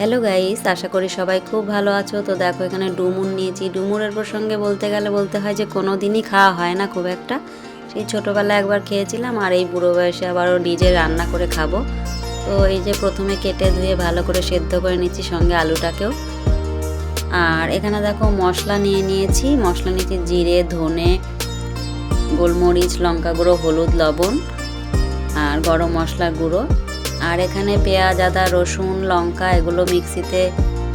Hello guys আশা করি সবাই খুব ভালো আছো। তো দেখো, এখানে ডুমুর নিয়েছি। ডুমুরের প্রসঙ্গে বলতে গেলে বলতে হয় যে কোনো দিনই খাওয়া হয় না খুব একটা। সেই ছোটোবেলায় একবার খেয়েছিলাম, আর এই বুড়ো বয়সে আবারও নিজে রান্না করে খাব। তো এই যে প্রথমে কেটে ধুয়ে ভালো করে সেদ্ধ করে নিচ্ছি সঙ্গে আলুটাকেও। আর এখানে দেখো, মশলা নিয়ে নিয়েছি। মশলা নিয়েছি জিরে, ধনে, গোলমরিচ, লঙ্কা গুঁড়ো, হলুদ, লবণ, আর গরম মশলা গুঁড়ো। আর এখানে পেঁয়াজ, আদা, রসুন, লঙ্কা এগুলো মিক্সিতে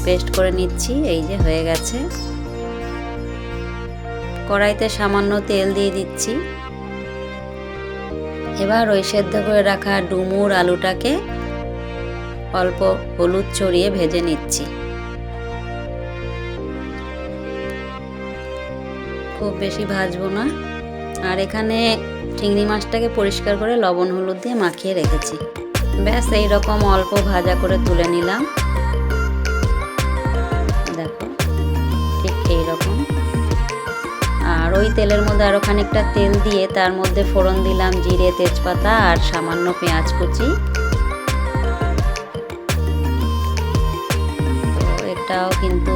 পেস্ট করে নিচ্ছি। এই যে হয়ে গেছে। কড়াইতে সামান্য তেল দিয়ে দিচ্ছি। এবার ওই সেদ্ধ করে রাখা ডুমুর আলুটাকে অল্প হলুদ ছড়িয়ে ভেজে নিচ্ছি। খুব বেশি ভাজবো না। আর এখানে চিংড়ি মাছটাকে পরিষ্কার করে লবণ হলুদ দিয়ে মাখিয়ে রেখেছি। ব্যাস এই রকম অল্প ভাজা করে তুলে নিলাম। দেখো, ঠিক এই রকম আর ওই তেলের মধ্যে আরও খানিকটা তেল দিয়ে তার মধ্যে ফোড়ন দিলাম জিরে, তেজপাতা আর সামান্য পেঁয়াজ কুচি। এটাও কিন্তু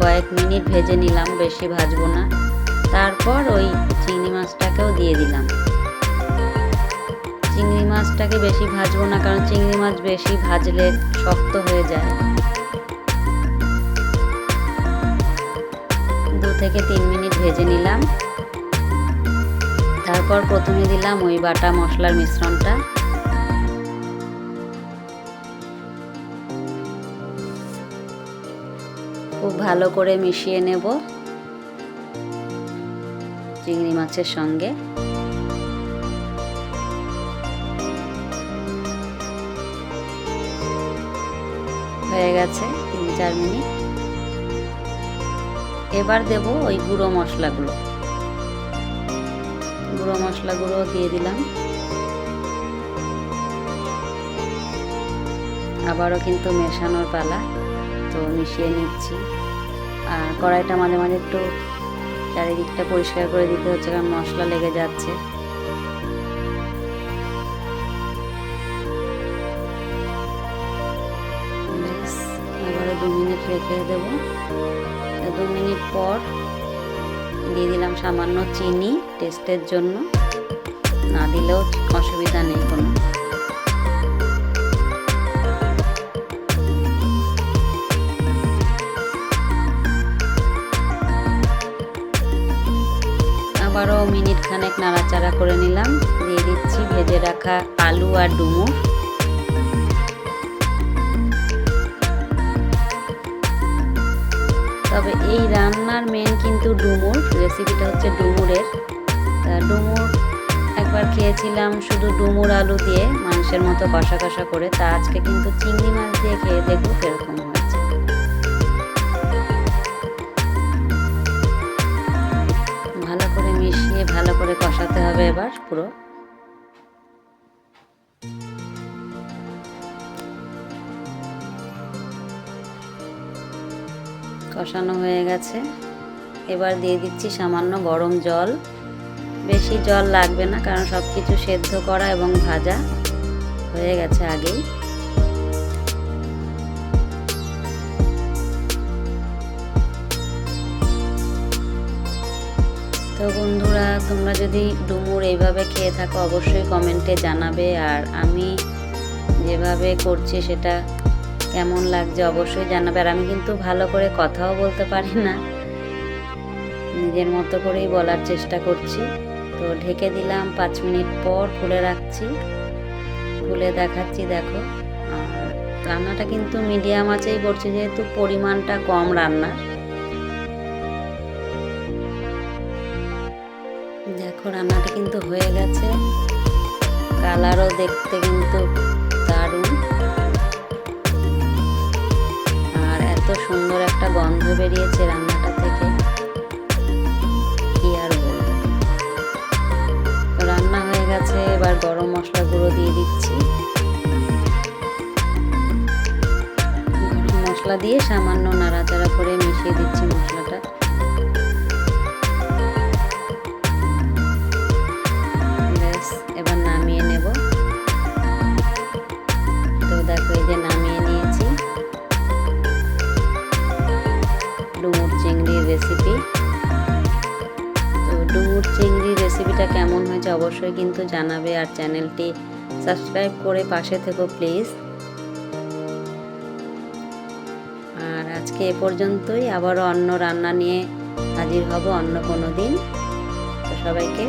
কয়েক মিনিট ভেজে নিলাম, বেশি ভাজবো না। তারপর ওই চিংড়ি মাছটাকেও দিয়ে দিলাম। মাছটাকে বেশি ভাজবো না, কারণ চিংড়ি মাছ বেশি ভাজলে শক্ত হয়ে যায়। দু থেকে তিন মিনিট ভেজে নিলাম। তারপর প্রথমে দিলাম ওই বাটা মশলার মিশ্রণটা। খুব ভালো করে মিশিয়ে নেব চিংড়ি মাছের সঙ্গে। হয়ে গেছে তিন চার মিনিট। এবার দেব ওই গুঁড়ো মশলাগুলো। গুঁড়ো মশলাগুলো দিয়ে দিলাম। আবারও কিন্তু মেশানোর পালা, তো মিশিয়ে নিচ্ছি। আর কড়াইটা মাঝে মাঝে একটু চারিদিকটা পরিষ্কার করে দিতে হচ্ছে, কারণ মশলা লেগে যাচ্ছে। দু মিনিট রেখে দেব। দু মিনিট পর দিয়ে দিলাম সামান্য চিনি টেস্টের জন্য। না দিলেও অসুবিধা নেই কোনো। আবারও মিনিট খানেক নাড়াচাড়া করে নিলাম। দিয়ে দিচ্ছি ভেজে রাখা আলু আর ডুমুর। তবে এই রান্নার মেন কিন্তু ডুমুর। রেসিপিটা হচ্ছে ডুমুরের। ডুমুর একবার খেয়েছিলাম শুধু ডুমুর আলু দিয়ে, মাংসের মতো কষা কষা করে। তা আজকে কিন্তু চিংড়ি মাছ দিয়ে খেয়ে দেখব কীরকম ভালো করে মিশিয়ে ভালো করে কষাতে হবে এবার পুরো। কষানো হয়ে গেছে। এবার দিয়ে দিচ্ছি সামান্য গরম জল। বেশি জল লাগবে না, কারণ সব কিছু সেদ্ধ করা এবং ভাজা হয়ে গেছে আগেই। তো বন্ধুরা, তোমরা যদি ডুমুর এইভাবে খেয়ে থাকো, অবশ্যই কমেন্টে জানাবে। আর আমি যেভাবে করছি সেটা কেমন লাগছে অবশ্যই জানাবে। আর আমি কিন্তু ভালো করে কথাও বলতে পারি না। নিজের মতো করেই বলার চেষ্টা করছি। তো ঢেকে দিলাম, পাঁচ মিনিট পর খুলে রাখছি। খুলে দেখাচ্ছি, দেখো। রান্নাটা কিন্তু মিডিয়াম আছেই করছি, যেহেতু পরিমাণটা কম রান্নার। দেখো, রান্নাটা কিন্তু হয়ে গেছে। কালারও দেখতে কিন্তু সুন্দর একটা গন্ধ বেরিয়েছে রান্নাটা থেকে। কি আর বলব। রান্না হয়ে গেছে, এবার গরম মশলা গুঁড়ো দিয়ে দিচ্ছি। মশলা দিয়ে সামান্য নাড়াচাড়া করে মিশিয়ে দিচ্ছি মশলাটা। রেসিপিটা কেমন হয়েছে অবশ্যই কিন্তু জানাবে আর চ্যানেলটি সাবস্ক্রাইব করে পাশে থেকো প্লিজ আর আজকে এ পর্যন্তই, আবারও অন্য রান্না নিয়ে হাজির হব অন্য কোনো দিন। তো সবাইকে